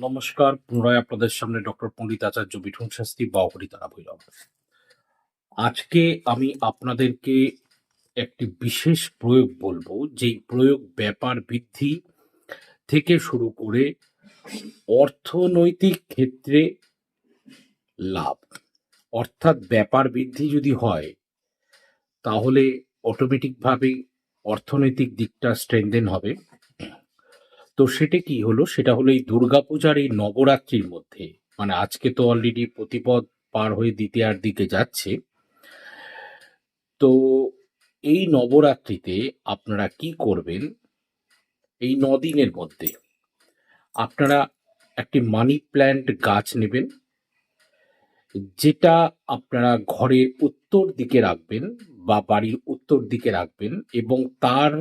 নমস্কার, পুনরায় আপনাদের সামনে ডক্টর পণ্ডিত আচার্য বিঠুন শাস্ত্রী বা হরিতারা ভৈরব। আজকে আমি আপনাদেরকে একটি বিশেষ প্রয়োগ বলব, যেই প্রয়োগ ব্যাপার বৃদ্ধি থেকে শুরু করে অর্থনৈতিক ক্ষেত্রে লাভ। অর্থাৎ ব্যাপার বৃদ্ধি যদি হয়, তাহলে অটোমেটিকভাবে অর্থনৈতিক দিকটা স্ট্রেংথেন হবে। তো সেটা কি হলো? সেটা হলো এই দুর্গাপূজার এই নবরাত্রির মধ্যে। মানে আজকে তো অলরেডি প্রতিপদ পার হয়ে দ্বিতীয়ার দিকে যাচ্ছে। তো এই নবরাত্রিতে আপনারা কি করবেন? এই দিনের মধ্যে আপনারা একটি মানি প্ল্যান্ট গাছ নেবেন, যেটা আপনারা ঘরের উত্তর দিকে রাখবেন বা বাড়ির উত্তর দিকে রাখবেন এবং তার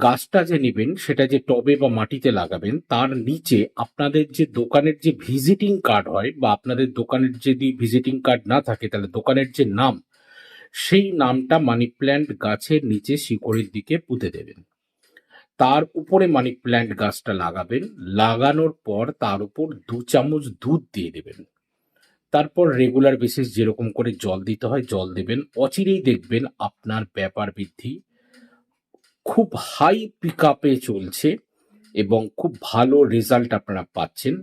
গাছটা যে নেবেন, সেটা যে টবে বা মাটিতে লাগাবেন, তার নিচে আপনাদের যে দোকানের যে ভিজিটিং কার্ড হয় বা আপনাদের দোকানের যদি ভিজিটিং কার্ড না থাকে, তাহলে দোকানের যে নাম, সেই নামটা মানি প্ল্যান্ট গাছের নিচে শিকড়ের দিকে পুঁতে দেবেন। তার উপরে মানি প্ল্যান্ট গাছটা লাগাবেন, লাগানোর পর তার উপর দু চামচ দুধ দিয়ে দেবেন। তারপর রেগুলার বেসিস যেরকম করে জল দিতে হয়, জল দেবেন। অচিরেই দেখবেন আপনার ব্যাপার বৃদ্ধি খুব হাই পিক আপে চলছে এবং খুব ভালো রেজাল্ট আপনারা পাচ্ছেন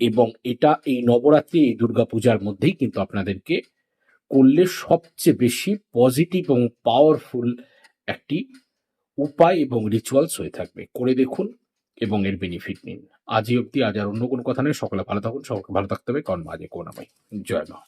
এবং এটা এই নবরাত্রি, এই দুর্গাপূজার মধ্যেই কিন্তু আপনাদেরকে করলে সবচেয়ে বেশি পজিটিভ এবং পাওয়ারফুল একটি উপায় এবং রিচুয়ালস হয়ে থাকবে। করে দেখুন এবং এর বেনিফিট নিন। আজই অবধি, আজ আর অন্য কোনো কথা নেই। সকলে ভালো থাকুন, সকলকে ভালো থাকতে হবে। কারণ মাঝে কোনো নামাই জয় মা।